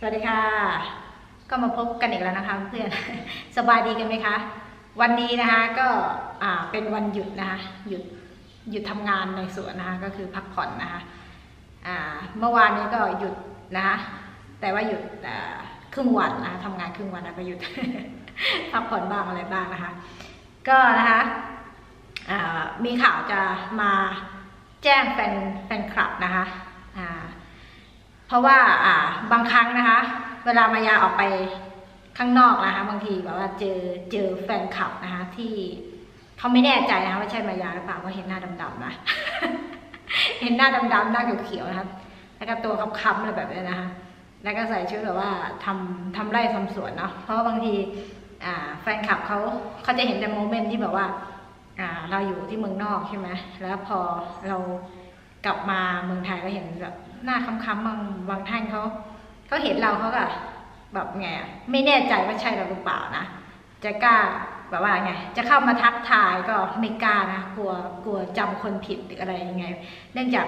สวัสดีค่ะ ก็มาพบกันอีกแล้วนะคะเพื่อนสบายดีกันไหมคะ วันนี้นะคะก็เป็นวันหยุดนะคะหยุดหยุดทำงานในสวนนะคะก็คือพักผ่อนนะคะเมื่อวานนี้ก็หยุดนะคะแต่ว่าหยุดครึ่งวันนะคะทำงานครึ่งวันแล้วก็หยุดพักผ่อนบ้างอะไรบ้างนะคะ ก็นะคะมีข่าวจะมาแจ้งแฟนแฟนคลับนะคะ เพราะว่าอ่าบางครั้งนะคะ เวลามายาออกไปข้างนอกนะคะ บางทีแบบว่าเจอเจอแฟนคลับนะคะ ที่เขาไม่แน่ใจนะคะว่าใช่มายาหรือเปล่าว่าเห็นหน้าดำๆนะ เห็นหน้าดำๆหน้าเขียวๆนะคะแล้วก็ตัวค้ำๆอะไรแบบนี้นะคะ แล้วก็ใส่ชุดแบบว่าทำทำไร่ทำสวนเนาะ เพราะว่าบางทีอ่าแฟนคลับเขาเขาจะเห็นแต่โมเมนต์ที่แบบว่าอ่าเราอยู่ที่เมืองนอกใช่ไหมแล้วพอเรา กลับมาเมืองไทยก็เห็นแบบหน้าค้ำๆบางบางท่านเขาเขาเห็นเราเขาก็แบบไงไม่แน่ใจว่าใช่เราหรือเปล่านะจะกล้าแบบว่าไงจะเข้ามาทักทายก็ไม่กล้านะกลัวกลัวจำคนผิดหรืออะไรยังไง เนื่องจาก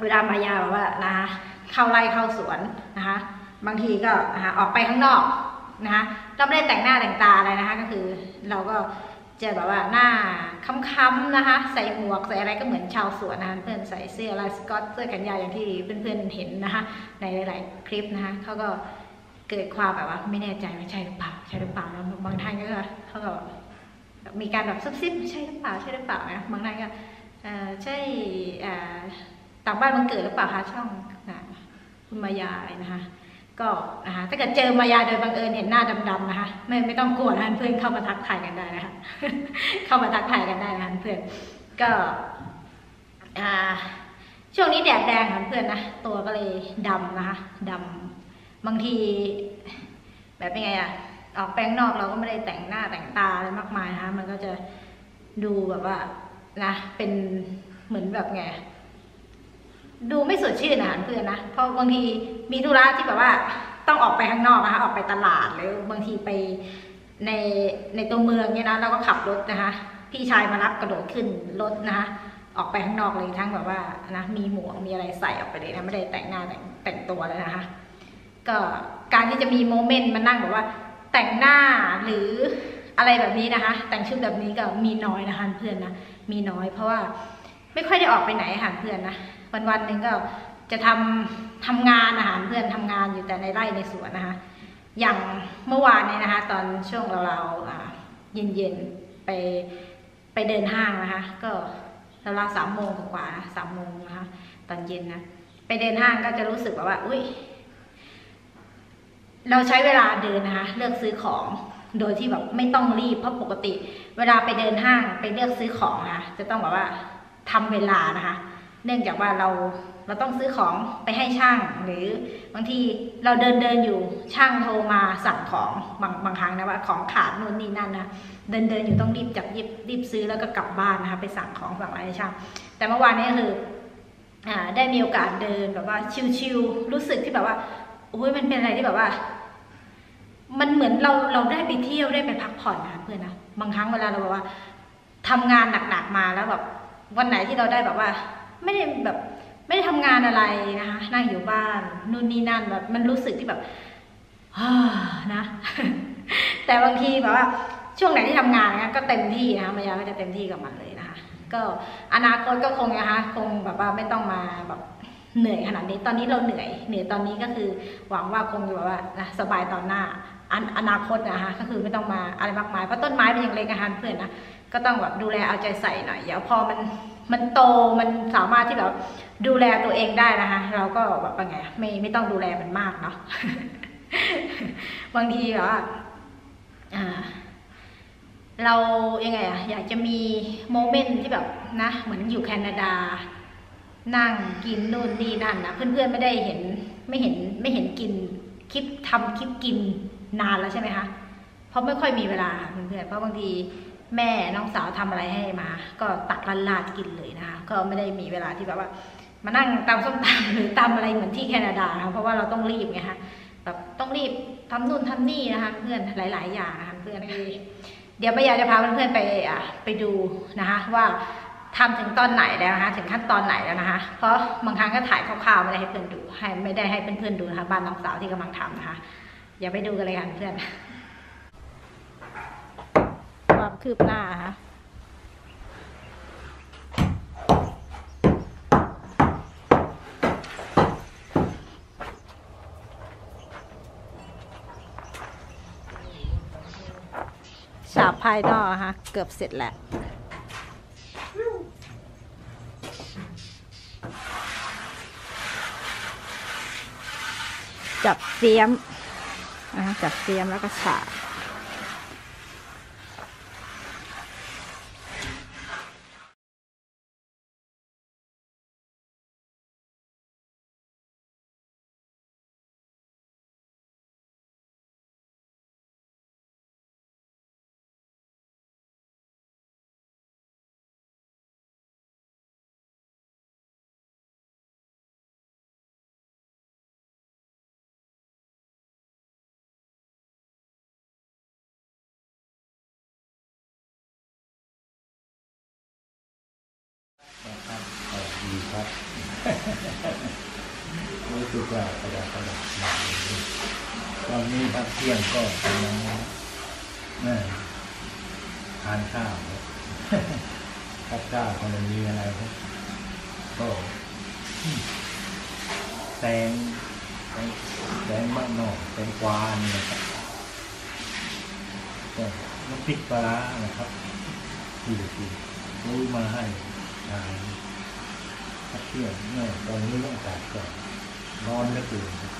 เวลามายาแบบว่านะเข้าไร่เข้าสวนนะคะบางทีก็นะคะออกไปข้างนอกนะคะเราไม่ได้แต่งหน้าแต่งตาอะไรนะคะ ก็คือเราก็ จะแบบว่าหน้าค้ำๆนะคะ ใส่หมวกใส่อะไรก็เหมือนชาวสวนนะคะเพื่อนใส่เสื้อลายสกอตเสื้อแขนยาวอย่างที่เพื่อนๆเห็นนะคะ ในหลาย ๆ คลิปนะคะเขาก็เกิดความแบบว่า ไม่แน่ใจว่าใช่หรือเปล่าใช่หรือเปล่าแล้วบางท่านก็เขาก็มีการแบบซุบซิบใช่หรือเปล่าใช่หรือเปล่านะบางท่านก็ใช่ต่างบ้านบังเกิดหรือเปล่าคะช่องคุณมายาอะไรนะคะ ก็นะคะถ้าเกิดเจอมายาโดยบังเอิญเห็นหน้าดำๆนะคะ ไม่ไม่ต้องกลัวนะเพื่อนเข้ามาทักทายกันได้นะคะเข้ามาทักทายกันได้นะเพื่อนก็อ่าช่วงนี้แดดแดงค่ะเพื่อนนะตัวก็เลยดำนะคะดำบางที แบบเป็นไงอะออกแปลงนอกเราก็ไม่ได้แต่งหน้าแต่งตาอะไรมากมายนะคะมันก็จะดูแบบว่านะเป็นเหมือนแบบไง ดูไม่สดชื่นนะเพื่อนนะ เพราะบางทีมีธุระที่แบบว่าต้องออกไปข้างนอกนะคะออกไปตลาดหรือบางทีไปในในตัวเมืองเนี่ยนะเราก็ขับรถนะคะ พี่ชายมารับกระโดดขึ้นรถนะคะออกไปข้างนอกเลยทั้งแบบว่านะมีหมวกมีอะไรใส่ออกไปเลยนะไม่ได้แต่งหน้าแต่งแต่งตัวเลยนะคะ ก็การที่จะมีโมเมนต์มานั่งแบบว่า แต่งหน้าหรืออะไรแบบนี้นะคะ แต่งชุดแบบนี้ก็มีน้อยนะคะเพื่อนนะมีน้อยเพราะว่าไม่ค่อยได้ออกไปไหนค่ะเพื่อนนะ วันวันหนึ่งก็จะทำทำงานอาหารเพื่อนทำงานอยู่แต่ในไร่ในสวนนะคะ อย่างเมื่อวานนี้นะคะ ตอนช่วงเราๆเย็นๆไปไปเดินห้างนะคะ ก็ราวๆสามโมงกว่าสามโมงนะคะ ตอนเย็นนะไปเดินห้างก็จะรู้สึกแบบว่า อุ้ยเราใช้เวลาเดินนะคะ เลือกซื้อของโดยที่แบบไม่ต้องรีบเพราะปกติ เวลาไปเดินห้างไปเลือกซื้อของนะคะจะต้องแบบว่าทำเวลานะคะ เนื่องจากว่าเราเราต้องซื้อของไปให้ช่าง หรือบางทีเราเดินเดินอยู่ช่างโทรมาสั่งของบางบางครั้งนะว่าของขาดนู่นนี่นั่นนะเดินเดินอยู่ต้องรีบจับยิบรีบซื้อแล้วก็กลับบ้านนะคะไปสั่งของสั่งอะไรให้ช่าง แต่เมื่อวานนี้คืออได้มีโอกาสเดินแบบว่าชิลๆรู้สึกที่แบบว่าโอ้ยมันเป็นอะไรที่แบบว่า มันเหมือนเราเราได้ไปเที่ยวได้ไปพักผ่อนนะเพื่อนนะบางครั้งเวลาเราแบบว่าทำงานหนักๆมาแล้วแบบวันไหนที่เราได้แบบว่า ไม่ได้แบบไม่ได้ทำงานอะไรนะคะนั่งอยู่บ้านนู่นนี่นั่นแบบมันรู้สึกที่แบบฮ่านะ แต่บางทีแบบว่าช่วงไหนที่ทำงานนะก็เต็มที่นะคะมายาก็จะเต็มที่กับมันเลยนะคะก็อนาคตก็คงนะคะคงแบบว่าไม่ต้องมาแบบเหนื่อยขนาดนี้ตอนนี้เราเหนื่อยเหนื่อยตอนนี้ก็คือหวังว่าคงแบบว่านะสบายตอนหน้าอนอนาคตนะคะก็คือไม่ต้องมาอะไรมากมายเพราะต้นไม้เป็นอย่างเล็กนะคะเพื่อนนะก็ต้องแบบดูแลเอาใจใส่หน่อยเดี๋ยวพอมัน มันโตมันสามารถที่แบบดูแลตัวเองได้นะคะ เราก็แบบว่าไงไม่ไม่ต้องดูแลมันมากเนาะบางทีแบบว่าอ่าเรายังไงอะอยากจะมีโมเมนต์ที่แบบนะ เหมือนอยู่แคนาดา นั่งกินนู่นนี่นั่นนะเพื่อนๆไม่ได้เห็นไม่เห็นไม่เห็นกินคลิปทำคลิปกินนานแล้วใช่ไหมคะเพราะไม่ค่อยมีเวลาเพื่อนๆเพราะบางที แม่น้องสาวทำอะไรให้มา ก็ตักลาลาดกินเลยนะคะ ก็ไม่ได้มีเวลาที่แบบว่า มานั่งตำส้มตำหรือตำอะไรเหมือนที่แคนาดานะคะเพราะว่าเราต้องรีบไงคะแบบต้องรีบทำนู่นทำนี่นะคะ เพื่อนหลาย ๆ อย่างนะคะเพื่อนเดี๋ยวไม่อยากจะพาเพื่อนๆไปอะไปดูนะคะ ว่าทำถึงตอนไหนแล้วนะคะ ถึงขั้นตอนไหนแล้วนะคะ เพราะบางครั้งก็ถ่ายคร่าวๆไม่ได้ให้เพื่อนดูให้ไม่ได้ให้เพื่อนๆดูนะคะบ้านน้องสาวที่กำลังทำนะคะอย่าไปดูกันเลยค่ะเพื่อน ความคืบหน้านะคะฉาบภายนอกนะคะเกือบเสร็จแล้วจับเสียมนะคะจับเสียมแล้วก็ฉาบ รู้สึกว่าประดับประดับหนกเลยตอนนี้พักเที่ยงก็กำลังน่ทานข้าวครับพักข้าวก็ไม่มีอะไรครับก็แตงแตงแตงมะนอกแตงกวานี่นะครับก็น้ำพริกปลาร้านะครับที่ที่รู้มาให้ทานพักเที่ยงเมื่ตอนนี้ต้อากาศก็ร้อน เหลือเกินครับ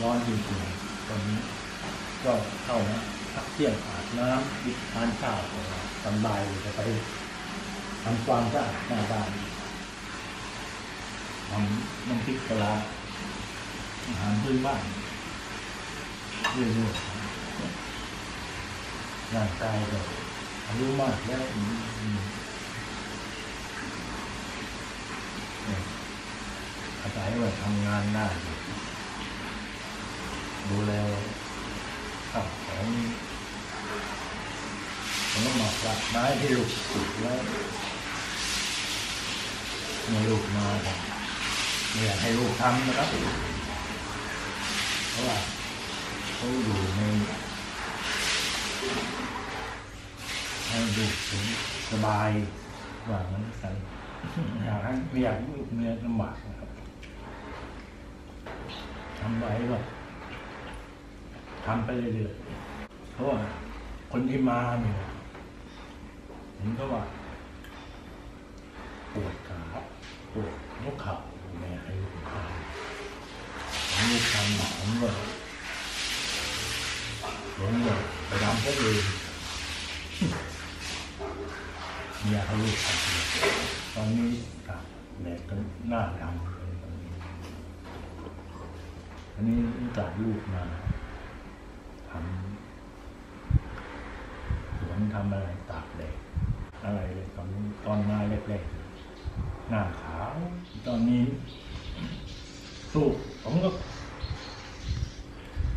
ร้อนจริงๆตอนนี้ ก็เข้านะพักเที่ยงอาบน้ำกินทานข้าวสบายเลยจะไปทำความสะอาดหน้าบ้านทำน้ำพริกปลาร้าอาหารพื้นบ้านเรื่อยๆร่างกายก็อายุมากแล้วอืมอืมเนี่ยอา ศัยว่าทำงานได้อยู่ดูแลข้าวของผมหมักหลักไม้ที่ลูกปลูกแล้วมีลูกมาครับไม่อยากให้ลูกทำนะครับเพราะว่าเขาอยู่ในให้ดูถึงสบายว่านั้นกันอยากให้ไม่อยากลูกเมียลำบากนะครับ ทำไว้ก็ทำไปเรื่อยๆเพราะว่าคนที่มาเนี่ยเห็นก็ว่า ปวดขาปวดหัวเข่าแม่ให้ลูกทำผมลูกทำผมก็ผมก็ไปทำก็เองอยากให้ลูกทำตอนนี้แดดก็หน้าดำเลย อันนี้จากลูกมาทำสวนทำอะไรตากแดดอะไรเลยตอนนี้ตอนมาแรกๆหน้าขาว ตอนนี้สู้ผมก็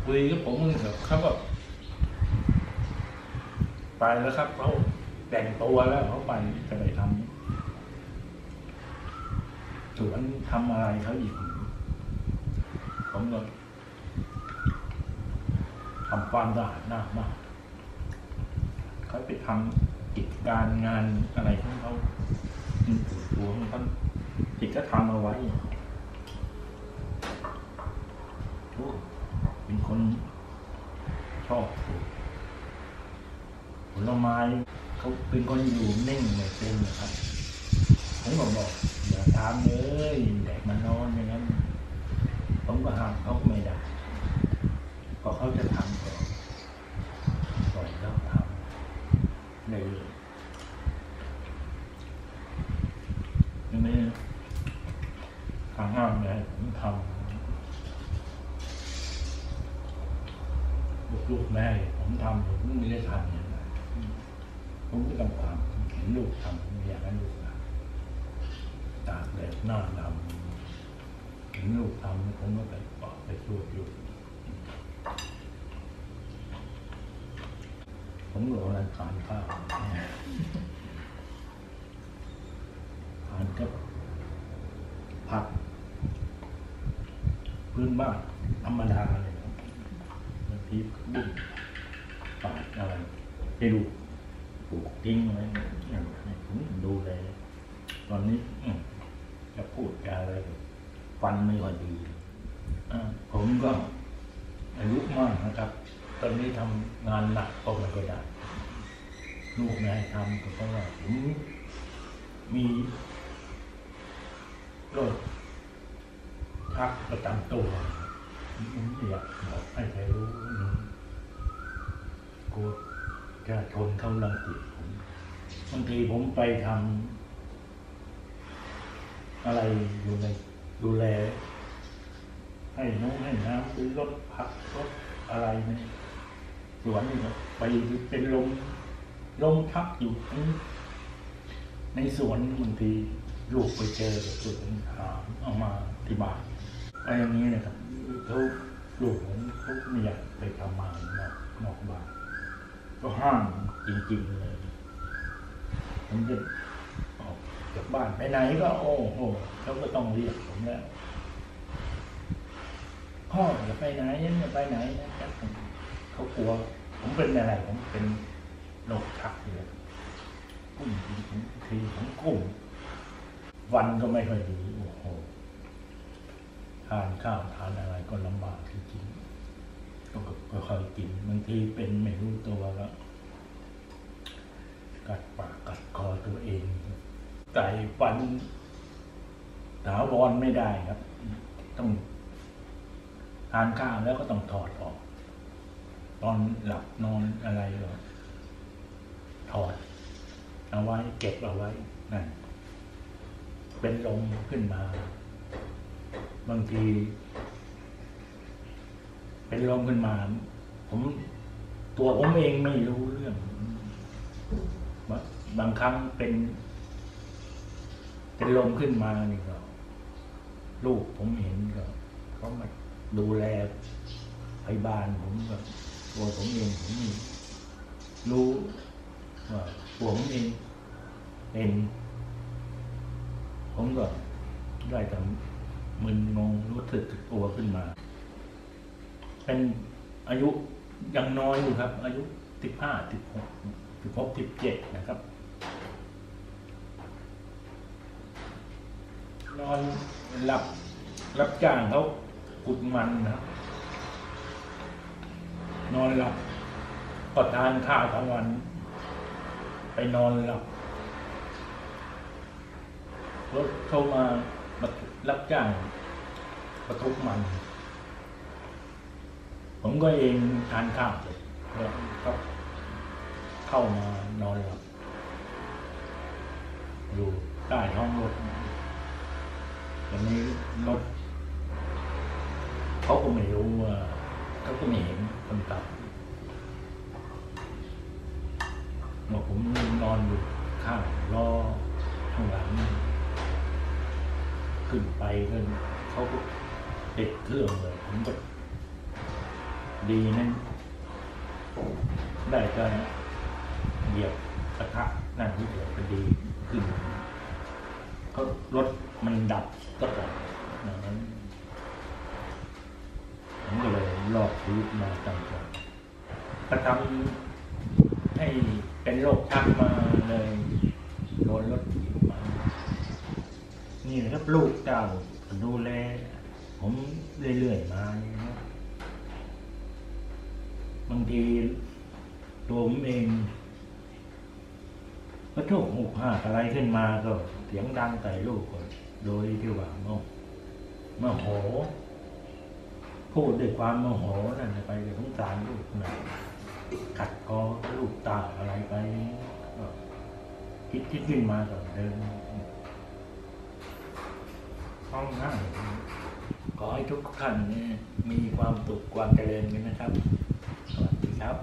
คุยกับผมเหรอครับว่าไปแล้วครับเขาแต่งตัวแล้วเขาไปจะไปทำสวนทำอะไรเขาอีก ผมก็ทำความสะอาดหน้ามากเขาไปทำกิจการงานอะไรของเขาตัวของเขาจิตก็ทำเอาไว้เป็นคนชอบผลไม้เขาเป็นคนอยู่นิ่งไม่เป็นนะครับผมก็บอกอย่าทำเลยแดกมันนอนอย่างนั้น ก็ห้ามเขาไม่ได้พราะเขาจะทำก่อนปล่อยแล้วทำเลยยังไม่ทางห้ามเลยผมทำลูกๆแม่ผมทำผมไม่ได้ทำอย่างนั้นผมก็ต้องทำเห็นลูกทำผมอยากให้ลูกทำตากแดดหน้าดำ ถึงลูกทำผมก็ไปออกไปสู้อยู่ผมหลงรันขานข้าวทานกับผักพื้นบ้านธรรมดาเลยครับพีบุ้งปาดอะไรไปดูปลูกทิ้งไว้ผมดูแลตอนนี้จะพูดจาอะไร ฟันไม่ค่อยดีอ่าผมก็อายุมากนะครับ ตอนนี้ทำงานหนักก็ไม่ก็ได้ลูกนายทำก็เพราะว่าผมมีโรคชักประจำตัวผมไม่อยากบอกให้ใครรู้กลัวจะชนเขาลังติดผมบางทีผมไปทำอะไรอยู่ใน ดูแล ให้น้องให้น้ำซื้อรถพักรถอะไรเนี่ยสวนนี่ครับไปเป็นลมลมพักอยู่ในสวนบางทีลูกไปเจอก็เกิดหาเอามาที่บ้านอะไรอย่างนี้นะครับเขาลูกผมเขาไม่อยากไปทำงานนอกนอกบ้านก็ห้ามจริงๆเลยผมจะออก จากบ้านไปไหนก็โอ้โหเขาก็ต้องเรียกผมแล้วพ่ออย่าไปไหนอย่าไปไหนนะครับเขากลัว ผมเป็นอะไร ผมเป็นโรคชักเลยกุ้งทีทีผมกุ้งวันก็ไม่ค่อยดีโอ้โหทานข้าวทานอะไรก็ลำบากจริงๆก็ค่อยๆกินบางทีเป็นไม่รู้ตัวแล้วกัดปากกัดคอตัวเอง ไก่ฟันถาวรไม่ได้ครับ ต้องทานข้าวแล้วก็ต้องถอดออก ตอนหลับนอนอะไรก็ถอด เอาไว้เก็บเอาไว้นั่นเป็นลมขึ้นมา บางที เป็นลมขึ้นมา ผมตัวผมเองไม่รู้เรื่อง บางบางครั้งเป็น เป็นลมขึ้นมานี่ก็ลูกผมเห็นก็เขามาดูแลพยาบาลผมก็ตัวผมเองผมนี่รู้ว่าตัวผมเองเป็นผมก็ได้แต่มึนงงรู้สึกตัวขึ้นมา เป็นอายุยังน้อยอยู่ครับ อายุสิบห้าสิบหกสิบหกสิบเจ็ดนะครับ นอนหลับรับจ้างเขากุดมันนะนอนหลับก็ทานข้าวทั้งวัน ไปนอนหลับรถเข้ามามารับจ้างประทุกมัน ผมก็เองทานข้าวเสร็จแล้วก็เข้ามานอนหลับอยู่ใต้ท้องรถ ตอนนี้รถเขาก็ไม่รู้ว่าเขาก็ไม่เห็นคนขับบอกผมนอนอยู่ข้างรอข้างหลัง ขึ้นไปขึ้นเขาก็ติดเครื่องเลยผมก็ดีนั่นได้ก็เหยียบกระทะนั่นที่เดียวก็ดีขึ้น เขารถมันดับก็ดับอย่างนั้นผมก็เลยรอดชีวิตมาตั้งแต่ก็ทำให้เป็นโรคชักมาเลยโดนรถีมานี่นะครับลูกเจ้าดูแลผมเรื่อยๆมาเนี่ยบางทีตัวผมเองก็โชคหกหักอะไรขึ้นมาก็ เสียงดังใส่ลูกก็โดยที่ว่าโมโมโหพูดด้วยความโมโหนั่นไปสงสารลูกนะขัดคอลูกตาอะไรไปคิดคิดขึ้นมาก็เดินห้องนั่งขอให้ทุกท่านนี่มีความสุขความเจริญกันนะครับ สวัสดีครับ